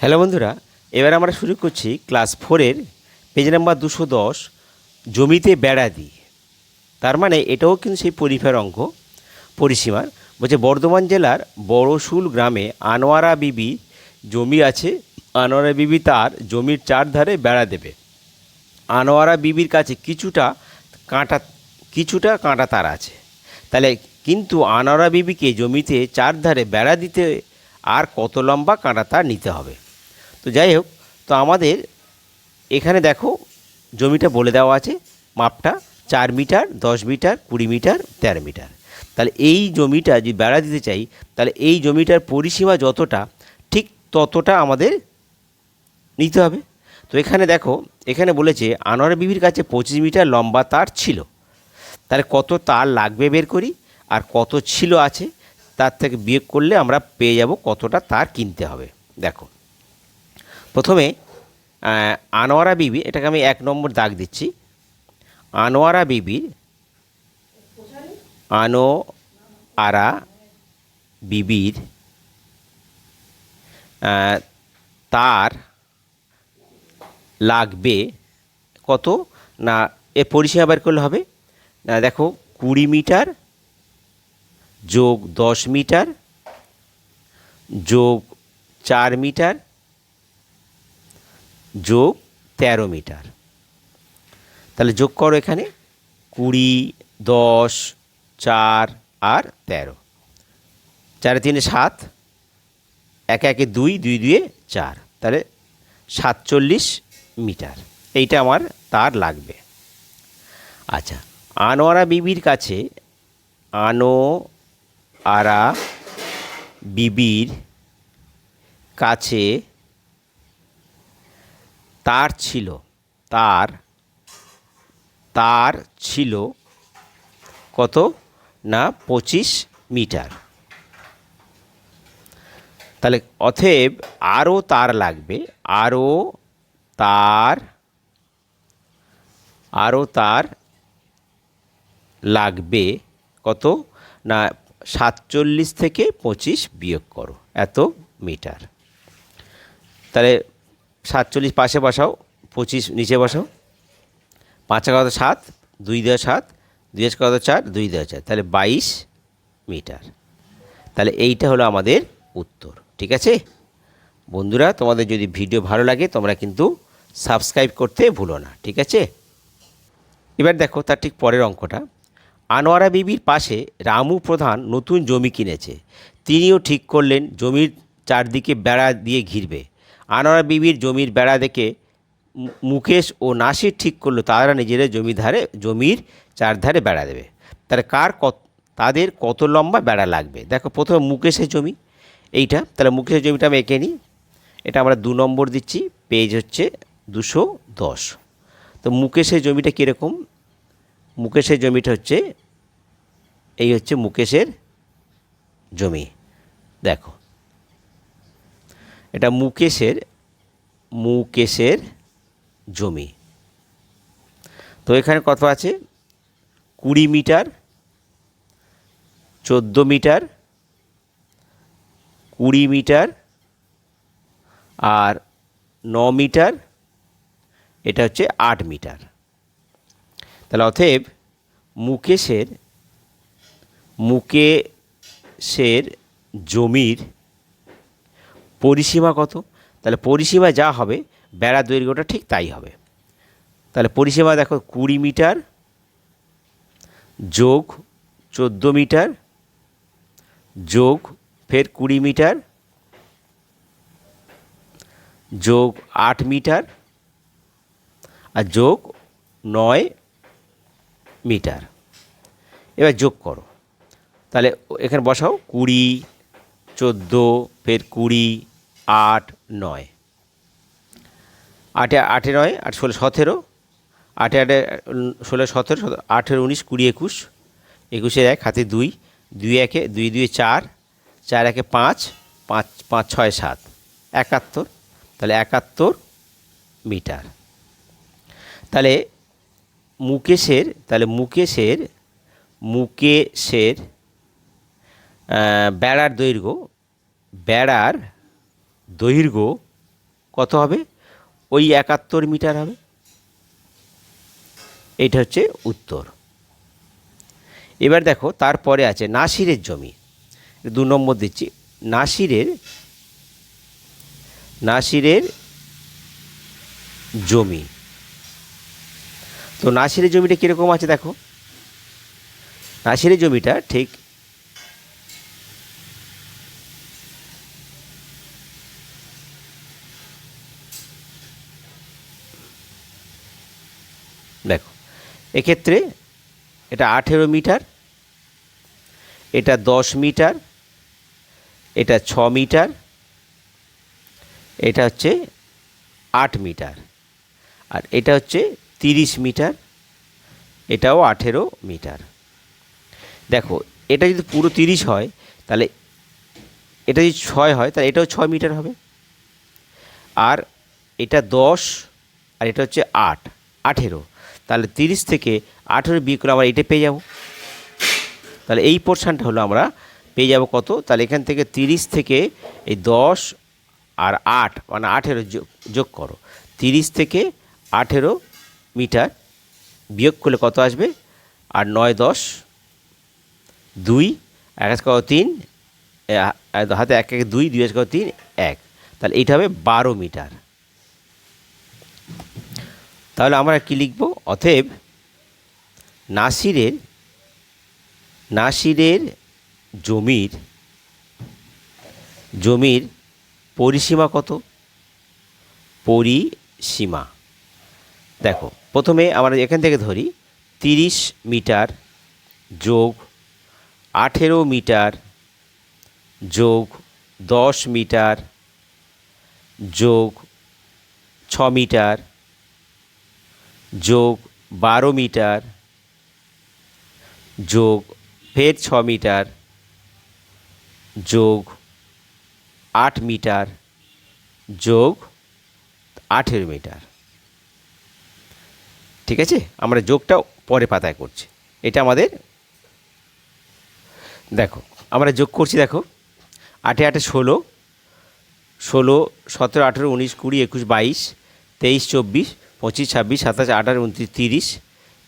Hello বন্ধুরা, এবার আমরা শুরু করছি ক্লাস ফোরের পেজ নাম্বার দুশো দশ, জমিতে বেড়া দিই তার মানে এটাও কিন্তু সেই পরিফের অঙ্ক, পরিসীমার। বলছে, বর্ধমান জেলার বড়শুল গ্রামে আনোয়ারা বিবি জমি আছে, আনোয়ারা বিবি তার জমির চারধারে বেড়া দেবে। আনোয়ারা বিবির কাছে কিছুটা কাঁটা কিছুটা কাঁটা তার আছে। তাহলে কিন্তু আনোয়ারা বিবিকে জমিতে চারধারে বেড়া দিতে আর কত লম্বা কাঁটা তার নিতে হবে? তো যাই হোক, তো আমাদের এখানে দেখো জমিটা বলে দেওয়া আছে, মাপটা চার মিটার, দশ মিটার, কুড়ি মিটার, তেরো মিটার। তাহলে এই জমিটা যদি বেড়া দিতে চাই, তাহলে এই জমিটার পরিসীমা যতটা, ঠিক ততটা আমাদের নিতে হবে। তো এখানে দেখো, এখানে বলেছে, আনোয়ার বিবির কাছে পঁচিশ মিটার লম্বা তার ছিল। তাহলে কত তার লাগবে বের করি, আর কত ছিল আছে, তার থেকে বিয়োগ করলে আমরা পেয়ে যাব কতটা তার কিনতে হবে। দেখো প্রথমে আনোয়ারা বিবি, এটাকে আমি এক নম্বর দাগ দিচ্ছি। আনোয়ারা বিবির আনো আরা বিবির তার লাগবে কত? না, এ পরিসীমা বের করলে হবে। না, দেখো, কুড়ি মিটার যোগ দশ মিটার যোগ চার মিটার যোগ তেরো মিটার। তাহলে যোগ করো এখানে, কুড়ি, দশ, চার আর তেরো। চারে তিনে সাত, একে একে দুই দুই, দুয়ে চার। তাহলে সাতচল্লিশ মিটার। এইটা আমার তার লাগবে। আচ্ছা আনোয়ারা বিবির কাছে আনো আরা বিবির কাছে তার ছিল, তার তার ছিল কত? না, পঁচিশ মিটার। তাহলে অতএব আরও তার লাগবে, আরও তার আরও তার লাগবে কত? না, সাতচল্লিশ থেকে পঁচিশ বিয়োগ করো, এত মিটার। তাহলে সাতচল্লিশ পাশে বসাও, পঁচিশ নিচে বসাও। পাঁচ কত সাত, দুই দেওয়া সাত, দুই এক কত চার, দুই দেওয়া চার। তাহলে বাইশ মিটার। তাহলে এইটা হলো আমাদের উত্তর, ঠিক আছে? বন্ধুরা, তোমাদের যদি ভিডিও ভালো লাগে, তোমরা কিন্তু সাবস্ক্রাইব করতে ভুলো না, ঠিক আছে? এবার দেখো, তার ঠিক পরের অঙ্কটা। আনোয়ারা বিবির পাশে রামু প্রধান নতুন জমি কিনেছে। তিনিও ঠিক করলেন, জমির চারদিকে বেড়া দিয়ে ঘিরবে। আনোয়ারা বিবির জমির বেড়া দেখে মুকেশ ও নাসির ঠিক করল, তারা নিজেদের জমি ধারে জমির চারধারে বেড়া দেবে। তাহলে কার কত, তাদের কত লম্বা বেড়া লাগবে? দেখো, প্রথমে মুকেশের জমি, এইটা। তাহলে মুকেশের জমিটা আমি এঁকে নিই। এটা আমরা দু নম্বর দিচ্ছি পেজ হচ্ছে দুশো দশ। তো মুকেশের জমিটা কীরকম? মুকেশের জমিটা হচ্ছে, এই হচ্ছে মুকেশের জমি। দেখো এটা মুকেশের মুকেশের জমি। তো এখানে কত আছে? কুড়ি মিটার, চোদ্দ মিটার, কুড়ি মিটার, আর ন মিটার, এটা হচ্ছে আট মিটার। তাহলে অতএব মুকেশের মুকেশের জমির পরিসীমা কত? তাহলে পরিসীমা যা হবে বেড়া দৈর্ঘ্যটা ঠিক তাই হবে। তাহলে পরিসীমা দেখো, কুড়ি মিটার যোগ চোদ্দ মিটার যোগ ফের কুড়ি মিটার যোগ আট মিটার আর যোগ নয় মিটার। এবার যোগ করো। তাহলে এখানে বসাও, কুড়ি চোদ্দ, ফের কুড়ি, আট, নয়। আটে আটে নয়, আট, ষোলো, সতেরো। আটে আটে, ষোলো, সতেরো আঠেরো, উনিশ, কুড়ি, একুশ। একুশের এক, হাতে দুই দুই, একে, দুই দুই, চার চার, একে, পাঁচ পাঁচ পাঁচ, ছয়, সাত। একাত্তর। তাহলে একাত্তর মিটার। তাহলে মুকেশের তাহলে মুকেশের মুকেশের বেড়ার দৈর্ঘ্য বেড়ার দৈর্ঘ্য কত হবে? ওই একাত্তর মিটার হবে। এটা হচ্ছে উত্তর। এবার দেখো, তারপরে আছে নাসিরের জমি। দু নম্বর দিচ্ছি। নাসিরের নাসিরের জমি। তো নাসিরের জমিটা কীরকম আছে দেখো? নাসিরের জমিটা ঠিক দেখো এক্ষেত্রে এটা আঠেরো মিটার, এটা দশ মিটার, এটা ছ মিটার, এটা হচ্ছে আট মিটার, আর এটা হচ্ছে তিরিশ মিটার, এটাও আঠেরো মিটার। দেখো, এটা যদি পুরো তিরিশ হয়, তাহলে এটা যদি ছয় হয়, তাহলে এটাও ছয় মিটার হবে। আর এটা দশ, আর এটা হচ্ছে আট, আঠেরো। তাহলে তিরিশ থেকে আঠেরো বিয়ে করে আমরা এটা পেয়ে যাব। তাহলে এই পোর্শনটা হলো আমরা পেয়ে যাব কত? তাহলে এখান থেকে তিরিশ থেকে এই দশ আর আট মানে আঠেরো যোগ করো। তিরিশ থেকে আঠেরো মিটার বিয়োগ করলে কত আসবে? আর নয়, দশ, দুই, এক এক কত? তিন হাতে এক এক, দুই দুই এক কত? তিন, এক। তাহলে এইটা হবে বারো মিটার। তাহলে আমরা কি লিখব? অতএব নাসিরের নাসিরের জমির জমির পরিসীমা কত? পরিসীমা। দেখো, প্রথমে আমরা এখান থেকে ধরি, তিরিশ মিটার যোগ আঠেরো মিটার যোগ দশ মিটার যোগ ছ মিটার যোগ বারো মিটার, যোগ ফের ছ মিটার, যোগ আট মিটার, যোগ আঠেরো মিটার। ঠিক আছে? আমরা যোগটা পরে পাতায় করছি। এটা আমাদের দেখো, আমরা যোগ করছি দেখো, আটে আটে ষোলো ষোলো, সতেরো, আঠেরো, উনিশ, কুড়ি, একুশ, বাইশ, তেইশ, চব্বিশ পঁচিশ, ছাব্বিশ, সাতাশ আঠারো উনত্রিশ, তিরিশ।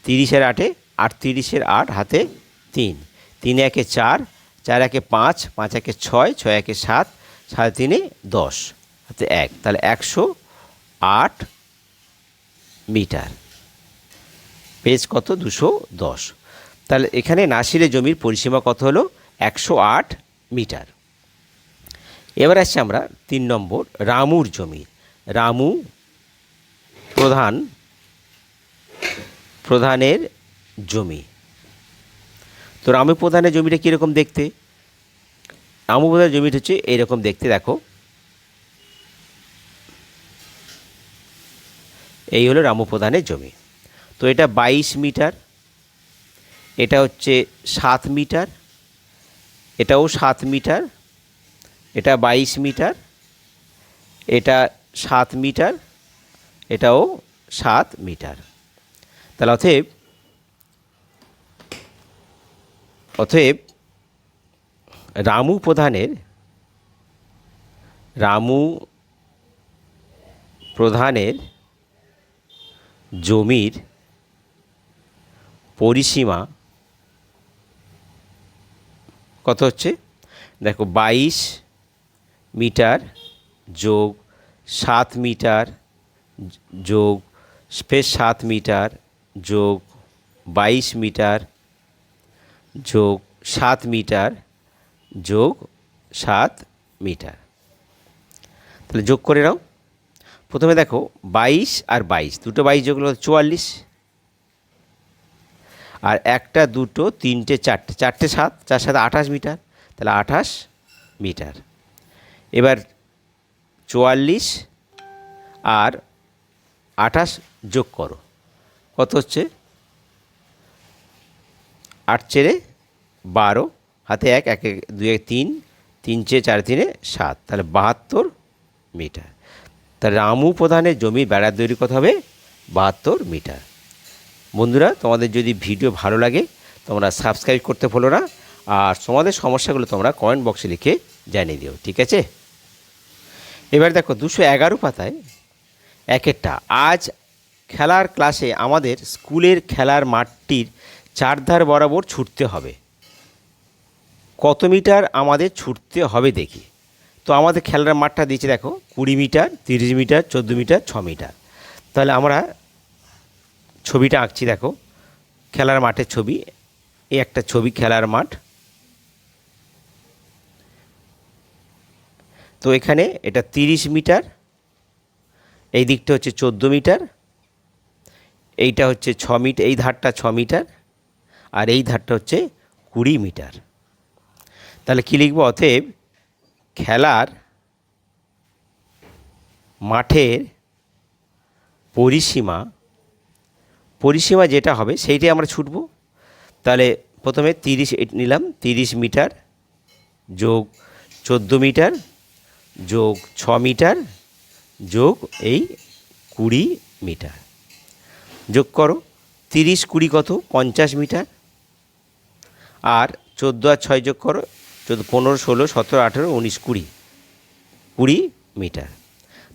তিরিশের আটে আটত্রিশের আট, হাতে তিন। তিন একে চার চার একে পাঁচ পাঁচ একে ছয় ছয় একে সাত, সাড়ে তিনে দশ। হাতে এক। তাহলে একশো আট মিটার। পেজ কত? দুশো দশ। তাহলে এখানে নাসিরের জমির পরিসীমা কত হলো? একশো আট মিটার। এবার আসছি আমরা তিন নম্বর রামুর জমি। রামু প্রধান, প্রধানের জমি। তো রামু প্রধানের জমিটা কীরকম দেখতে? রামু প্রধানের জমিটা হচ্ছে এইরকম দেখতে, দেখো। এই হলো রামু প্রধানের জমি। তো এটা বাইশ মিটার, এটা হচ্ছে সাত মিটার, এটাও সাত মিটার, এটা বাইশ মিটার, এটা সাত মিটার এটাও সাত মিটার। তাহলে অতএব অতএব রামু প্রধানের রামু প্রধানের জমির পরিসীমা কত হচ্ছে? দেখো, বাইশ মিটার যোগ সাত মিটার যোগ স্পেস সাত মিটার, যোগ বাইশ মিটার, যোগ সাত মিটার, যোগ সাত মিটার। তাহলে যোগ করে নাও। প্রথমে দেখো বাইশ আর বাইশ, দুটো বাইশ যোগ হলো চুয়াল্লিশ। আর একটা, দুটো, তিনটে, চারটে চারটে সাত, চার সাথে আঠাশ মিটার, তাহলে আঠাশ মিটার। এবার চুয়াল্লিশ আর আঠাশ যোগ করো। কত হচ্ছে? আট চেরে বারো, হাতে এক এক দুই, এক, তিন তিন চেয়ে চার, তিনে সাত। তাহলে বাহাত্তর মিটার। তাহলে রামু প্রধানের জমি বেড়ার দৈর্ঘ্য কত হবে, বাহাত্তর মিটার। বন্ধুরা, তোমাদের যদি ভিডিও ভালো লাগে, তোমরা সাবস্ক্রাইব করতে ভুলো না, আর তোমাদের সমস্যাগুলো তোমরা কমেন্ট বক্সে লিখে জানিয়ে দিও, ঠিক আছে? এবার দেখো, দুশো এগারো পাতায় একেরটা আজ খেলার ক্লাসে আমাদের স্কুলের খেলার মাঠটির চারধার বরাবর ছুটতে হবে। কত মিটার আমাদের ছুটতে হবে দেখি। তো আমাদের খেলার মাঠটা দিয়েছে দেখো, কুড়ি মিটার, তিরিশ মিটার, চোদ্দ মিটার, ছ মিটার। তাহলে আমরা ছবিটা আঁকছি দেখো। খেলার মাঠের ছবি, এই একটা ছবি খেলার মাঠ। তো এখানে এটা তিরিশ মিটার এই দিকটা হচ্ছে চোদ্দ মিটার, এইটা হচ্ছে ছ মিটার এই ধারটা ছ মিটার, আর এই ধারটা হচ্ছে কুড়ি মিটার। তাহলে কী লিখব? অতএব খেলার মাঠের পরিসীমা পরিসীমা যেটা হবে সেইটাই আমরা ছুটব। তাহলে প্রথমে তিরিশ নিলাম, তিরিশ মিটার যোগ চোদ্দ মিটার যোগ ছ মিটার যোগ এই কুড়ি মিটার। যোগ করো, তিরিশ কুড়ি কত? পঞ্চাশ মিটার। আর চোদ্দ আর ছয় যোগ করো, চোদ্দ, পনেরো, ষোলো, সতেরো, আঠেরো, উনিশ, কুড়ি। কুড়ি মিটার।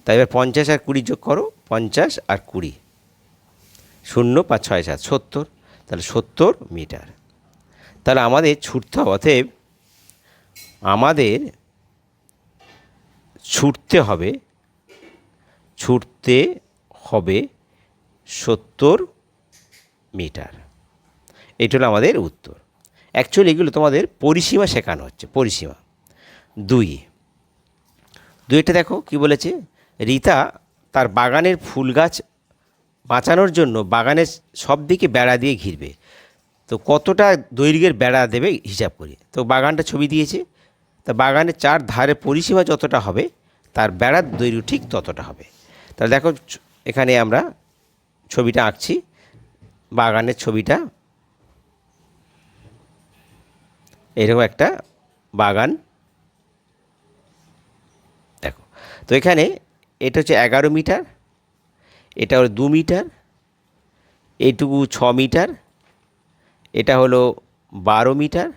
তাই এবার পঞ্চাশ আর কুড়ি যোগ করো, পঞ্চাশ আর কুড়ি। শূন্য পাঁচ ছয় সাত, সত্তর। তাহলে সত্তর মিটার। তাহলে আমাদের ছুটতে হবে, অতএব আমাদের ছুটতে হবে ছুটতে হবে সত্তর মিটার। এটা হলো আমাদের উত্তর। অ্যাকচুয়ালি এগুলো তোমাদের পরিসীমা শেখানো হচ্ছে, পরিসীমা। দুই। দুইটা দেখো কি বলেছে? রীতা তার বাগানের ফুল গাছ বাঁচানোর জন্য বাগানের সব দিকে বেড়া দিয়ে ঘিরবে। তো কতটা দৈর্ঘ্যের বেড়া দেবে হিসাব করি। তো বাগানটা ছবি দিয়েছে। তা বাগানের চার ধারে পরিসীমা যতটা হবে, তার বেড়ার দৈর্ঘ্য ঠিক ততটা হবে। তাহলে দেখো এখানে আমরা ছবিটা আঁকছি, বাগানের ছবিটা। এরকম একটা বাগান। দেখো, তো এখানে এটা হচ্ছে এগারো মিটার, এটা হলো দু মিটার এইটুকু ছ মিটার, এটা হলো বারো মিটার,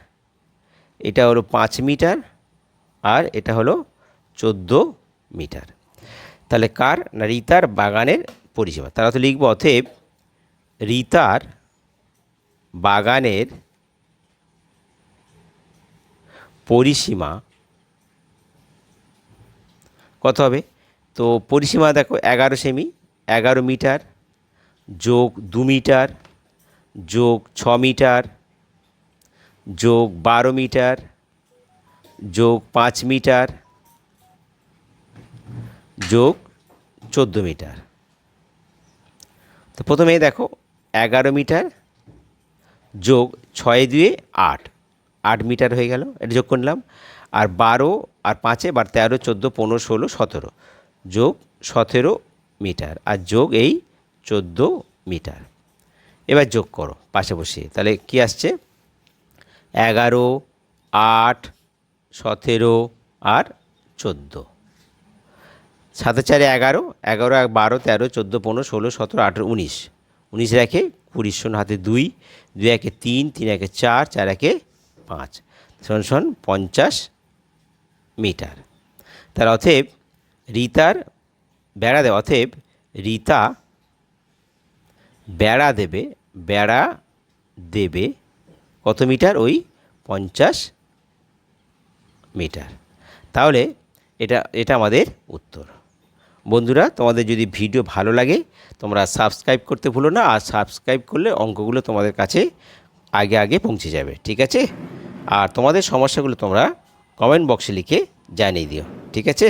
এটা হলো পাঁচ মিটার, আর এটা হলো চোদ্দ মিটার। তাহলে কার? না রিতার বাগানের পরিষেবা। তারা তো লিখব অতএব রিতার বাগানের পরিসীমা কত হবে? তো পরিসীমা দেখো এগারো সেমি, এগারো মিটার, যোগ দু মিটার, যোগ ছ মিটার, যোগ বারো মিটার, যোগ পাঁচ মিটার যোগ চোদ্দ মিটার। তো প্রথমে দেখো, এগারো মিটার যোগ ছয় দুয়ে আট। আট মিটার হয়ে গেল, এটা যোগ করলাম। আর বারো আর পাঁচে, বার তেরো, চোদ্দ, পনেরো, ষোলো, সতেরো। যোগ সতেরো মিটার, আর যোগ এই চোদ্দ মিটার। এবার যোগ করো পাশে বসিয়ে। তাহলে কি আসছে? এগারো, আট, সতেরো আর চোদ্দ। সাথে চারে এগারো এগারো এক বারো, তেরো, চোদ্দ, পনেরো, ষোলো, সতেরো, আঠেরো, উনিশ। উনিশ রেখে কুড়ি, শূন্য হাতে দুই দুই একে তিন তিন একে চার চার একে পাঁচ। শোন শোন পঞ্চাশ মিটার। তার অতএব রিতার বেড়া দেবে, অতএব রিতা বেড়া দেবে বেড়া দেবে কত মিটার? ওই পঞ্চাশ মিটার। তাহলে এটা এটা আমাদের উত্তর। বন্ধুরা, তোমাদের যদি ভিডিও ভালো লাগে, তোমরা সাবস্ক্রাইব করতে ভুলো না, আর সাবস্ক্রাইব করলে অঙ্কগুলো তোমাদের কাছে আগে আগে পৌঁছে যাবে, ঠিক আছে? আর তোমাদের সমস্যাগুলো তোমরা কমেন্ট বক্সে লিখে জানিয়ে দিও, ঠিক আছে?